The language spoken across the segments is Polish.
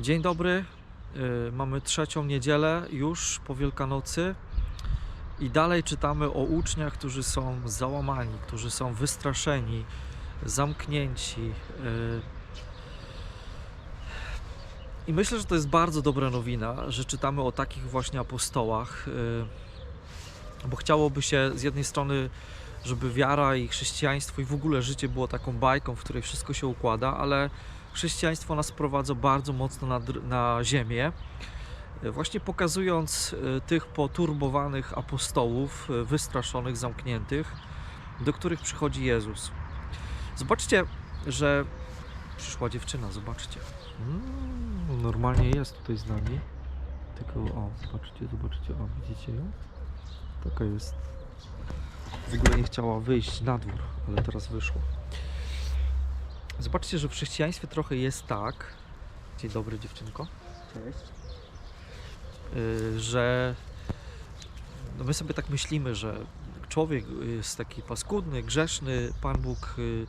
Dzień dobry. Y, Mamy trzecią niedzielę już po Wielkanocy i dalej czytamy o uczniach, którzy są załamani, którzy są wystraszeni, zamknięci. y. I myślę, że to jest bardzo dobra nowina, że czytamy o takich właśnie apostołach, y, bo chciałoby się z jednej strony, żeby wiara i chrześcijaństwo i w ogóle życie było taką bajką, w której wszystko się układa, ale chrześcijaństwo nas prowadza bardzo mocno na, na ziemię, e, właśnie pokazując e, tych poturbowanych apostołów, e, wystraszonych, zamkniętych, do których przychodzi Jezus. Zobaczcie, że przyszła dziewczyna, zobaczcie. Mm, normalnie jest tutaj z nami. Tylko, o, zobaczcie, zobaczcie, o, widzicie ją? Taka jest. W ogóle nie chciała wyjść na dwór, ale teraz wyszła. Zobaczcie, że w chrześcijaństwie trochę jest tak. Dzień dobry, dziewczynko. Cześć. Że no my sobie tak myślimy, że człowiek jest taki paskudny, grzeszny. Pan Bóg y,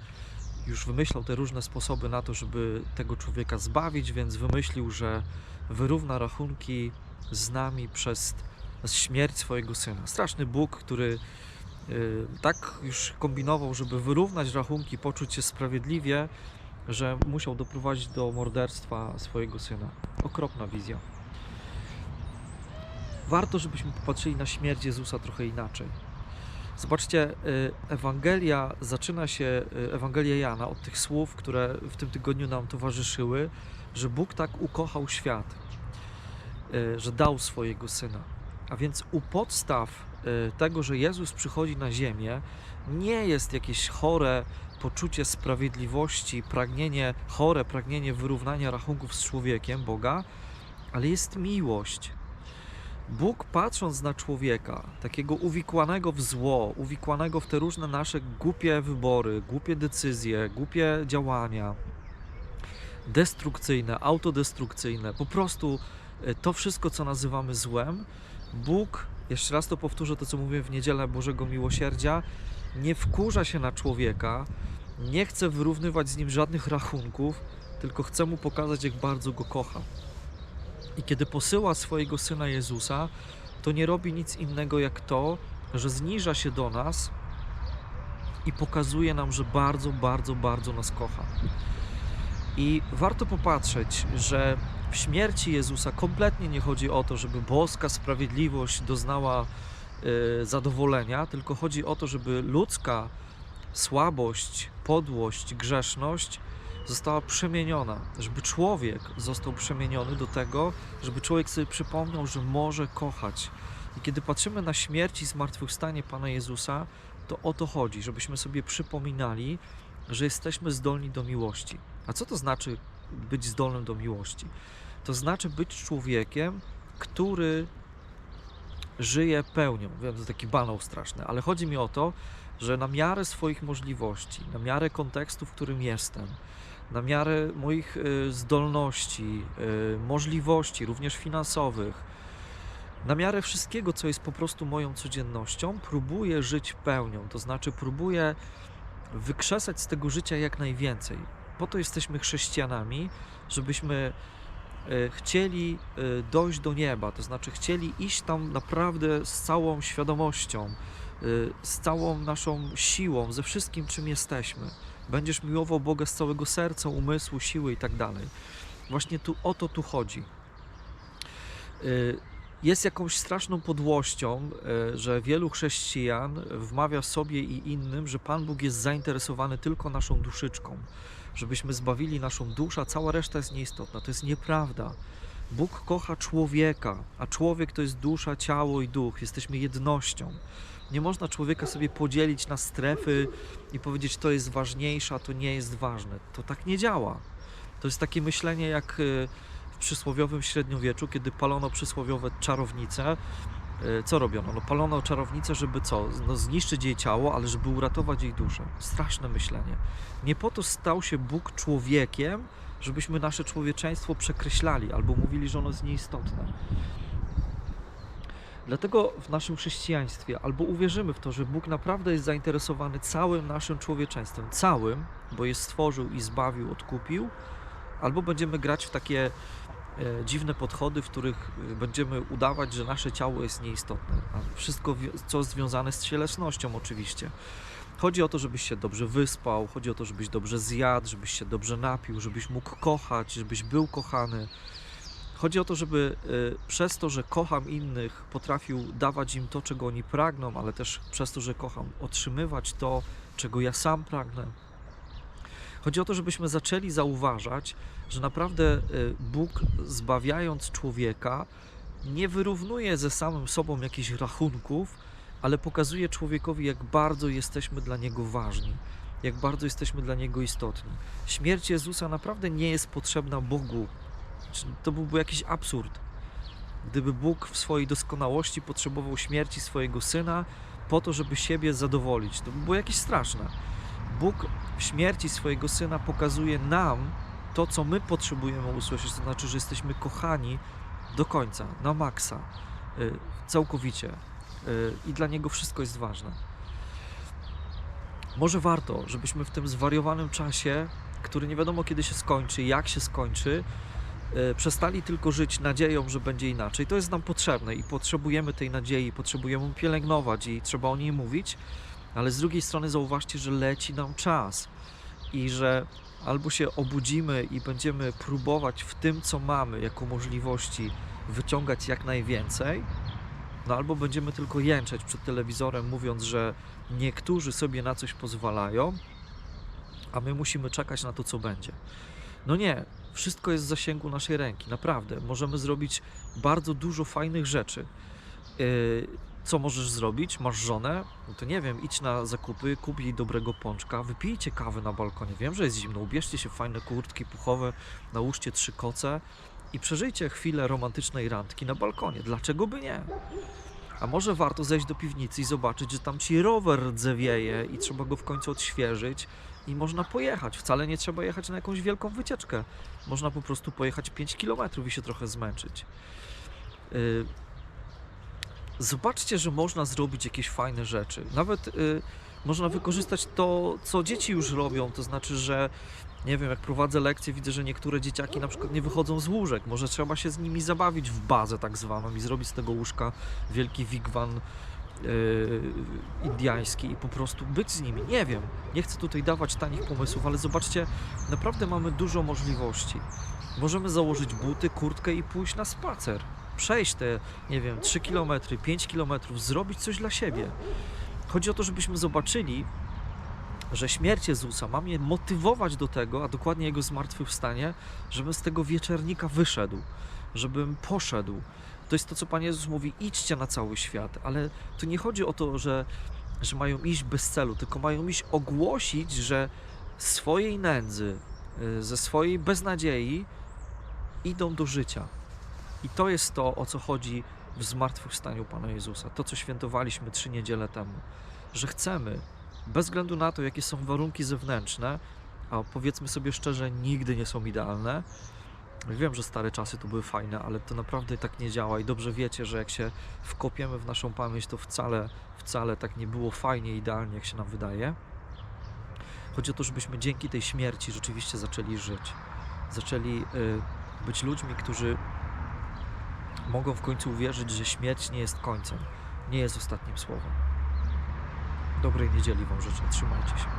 już wymyślał te różne sposoby na to, żeby tego człowieka zbawić, więc wymyślił, że wyrówna rachunki z nami przez śmierć swojego syna. Straszny Bóg, który y, tak już kombinował, żeby wyrównać rachunki, poczuć się sprawiedliwie, że musiał doprowadzić do morderstwa swojego syna. Okropna wizja. Warto, żebyśmy popatrzyli na śmierć Jezusa trochę inaczej. Zobaczcie, y, Ewangelia zaczyna się, y, Ewangelia Jana, od tych słów, które w tym tygodniu nam towarzyszyły, że Bóg tak ukochał świat, y, że dał swojego syna. A więc u podstaw y, tego, że Jezus przychodzi na ziemię, nie jest jakieś chore poczucie sprawiedliwości, pragnienie, chore pragnienie wyrównania rachunków z człowiekiem, Boga, ale jest miłość. Bóg patrząc na człowieka, takiego uwikłanego w zło, uwikłanego w te różne nasze głupie wybory, głupie decyzje, głupie działania, destrukcyjne, autodestrukcyjne, po prostu e, to wszystko, co nazywamy złem, Bóg, jeszcze raz to powtórzę to, co mówiłem w niedzielę Bożego Miłosierdzia, nie wkurza się na człowieka, nie chce wyrównywać z nim żadnych rachunków, tylko chce mu pokazać, jak bardzo go kocha. I kiedy posyła swojego syna Jezusa, to nie robi nic innego jak to, że zniża się do nas i pokazuje nam, że bardzo, bardzo, bardzo nas kocha. I warto popatrzeć, że w śmierci Jezusa kompletnie nie chodzi o to, żeby boska sprawiedliwość doznała y, zadowolenia, tylko chodzi o to, żeby ludzka słabość, podłość, grzeszność została przemieniona, żeby człowiek został przemieniony do tego, żeby człowiek sobie przypomniał, że może kochać. I kiedy patrzymy na śmierć i zmartwychwstanie Pana Jezusa, to o to chodzi, żebyśmy sobie przypominali, że jesteśmy zdolni do miłości. A co to znaczy być zdolnym do miłości? To znaczy być człowiekiem, który żyje pełnią. Wiem, to taki banał straszny, ale chodzi mi o to, że na miarę swoich możliwości, na miarę kontekstu, w którym jestem, na miarę moich y, zdolności, y, możliwości, również finansowych, na miarę wszystkiego, co jest po prostu moją codziennością, próbuję żyć pełnią. To znaczy, próbuję wykrzesać z tego życia jak najwięcej. Po to jesteśmy chrześcijanami, żebyśmy y, chcieli y, dojść do nieba, to znaczy chcieli iść tam naprawdę z całą świadomością, y, z całą naszą siłą, ze wszystkim, czym jesteśmy. Będziesz miłował Boga z całego serca, umysłu, siły i tak dalej. Właśnie tu o to tu chodzi. Jest jakąś straszną podłością, y, że wielu chrześcijan wmawia sobie i innym, że Pan Bóg jest zainteresowany tylko naszą duszyczką, żebyśmy zbawili naszą duszę, a cała reszta jest nieistotna. To jest nieprawda. Bóg kocha człowieka, a człowiek to jest dusza, ciało i duch. Jesteśmy jednością. Nie można człowieka sobie podzielić na strefy i powiedzieć, to jest ważniejsze, a to nie jest ważne. To tak nie działa. To jest takie myślenie jak y, przysłowiowym średniowieczu, kiedy palono przysłowiowe czarownice. Y, Co robiono? No, palono czarownicę, żeby co? No, zniszczyć jej ciało, ale żeby uratować jej duszę. Straszne myślenie. Nie po to stał się Bóg człowiekiem, żebyśmy nasze człowieczeństwo przekreślali albo mówili, że ono jest nieistotne. Dlatego w naszym chrześcijaństwie albo uwierzymy w to, że Bóg naprawdę jest zainteresowany całym naszym człowieczeństwem, całym, bo je stworzył i zbawił, odkupił, albo będziemy grać w takie e, dziwne podchody, w których e, będziemy udawać, że nasze ciało jest nieistotne, a wszystko, co związane z cielesnością oczywiście. Chodzi o to, żebyś się dobrze wyspał, chodzi o to, żebyś dobrze zjadł, żebyś się dobrze napił, żebyś mógł kochać, żebyś był kochany. Chodzi o to, żeby y, przez to, że kocham innych, potrafił dawać im to, czego oni pragną, ale też przez to, że kocham, otrzymywać to, czego ja sam pragnę. Chodzi o to, żebyśmy zaczęli zauważać, że naprawdę y, Bóg, zbawiając człowieka, nie wyrównuje ze samym sobą jakichś rachunków, ale pokazuje człowiekowi, jak bardzo jesteśmy dla niego ważni, jak bardzo jesteśmy dla niego istotni. Śmierć Jezusa naprawdę nie jest potrzebna Bogu. To byłby jakiś absurd. Gdyby Bóg w swojej doskonałości potrzebował śmierci swojego syna po to, żeby siebie zadowolić, to by było jakieś straszne. Bóg w śmierci swojego syna pokazuje nam to, co my potrzebujemy usłyszeć, to znaczy, że jesteśmy kochani do końca, na maksa, y, całkowicie. Y, I dla niego wszystko jest ważne. Może warto, żebyśmy w tym zwariowanym czasie, który nie wiadomo kiedy się skończy, jak się skończy, y, przestali tylko żyć nadzieją, że będzie inaczej. To jest nam potrzebne i potrzebujemy tej nadziei, potrzebujemy pielęgnować i trzeba o niej mówić, ale z drugiej strony zauważcie, że leci nam czas i że albo się obudzimy i będziemy próbować w tym, co mamy jako możliwości, wyciągać jak najwięcej, no albo będziemy tylko jęczeć przed telewizorem, mówiąc, że niektórzy sobie na coś pozwalają, a my musimy czekać na to, co będzie. No nie, wszystko jest w zasięgu naszej ręki, naprawdę. Możemy zrobić bardzo dużo fajnych rzeczy. Yy, co możesz zrobić? Masz żonę? No to nie wiem, idź na zakupy, kup jej dobrego pączka, wypijcie kawę na balkonie. Wiem, że jest zimno, ubierzcie się w fajne kurtki puchowe, nałóżcie trzy koce i przeżyjcie chwilę romantycznej randki na balkonie. Dlaczego by nie? A może warto zejść do piwnicy i zobaczyć, że tam ci rower rdzewieje i trzeba go w końcu odświeżyć i można pojechać. Wcale nie trzeba jechać na jakąś wielką wycieczkę. Można po prostu pojechać 5 km i się trochę zmęczyć. Yy, Zobaczcie, że można zrobić jakieś fajne rzeczy. Nawet y, można wykorzystać to, co dzieci już robią. To znaczy, że nie wiem, jak prowadzę lekcje, widzę, że niektóre dzieciaki na przykład nie wychodzą z łóżek. Może trzeba się z nimi zabawić w bazę tak zwaną i zrobić z tego łóżka wielki wigwan yy, indiański i po prostu być z nimi. Nie wiem, nie chcę tutaj dawać tanich pomysłów, ale zobaczcie, naprawdę mamy dużo możliwości. Możemy założyć buty, kurtkę i pójść na spacer. Przejść te, nie wiem, 3 km, 5 km, zrobić coś dla siebie. Chodzi o to, żebyśmy zobaczyli, że śmierć Jezusa ma mnie motywować do tego, a dokładnie Jego zmartwychwstanie, żebym z tego wieczernika wyszedł, żebym poszedł. To jest to, co Pan Jezus mówi, idźcie na cały świat, ale tu nie chodzi o to, że, że mają iść bez celu, tylko mają iść ogłosić, że swojej nędzy, y, ze swojej beznadziei idą do życia. I to jest to, o co chodzi w zmartwychwstaniu Pana Jezusa. To, co świętowaliśmy trzy niedziele temu. Że chcemy, bez względu na to, jakie są warunki zewnętrzne, a powiedzmy sobie szczerze, nigdy nie są idealne. Wiem, że stare czasy to były fajne, ale to naprawdę tak nie działa i dobrze wiecie, że jak się wkopiemy w naszą pamięć, to wcale, wcale tak nie było fajnie, idealnie, jak się nam wydaje. Chodzi o to, żebyśmy dzięki tej śmierci rzeczywiście zaczęli żyć. Zaczęli y, być ludźmi, którzy mogą w końcu uwierzyć, że śmierć nie jest końcem, nie jest ostatnim słowem. Dobrej niedzieli Wam życzę, trzymajcie się.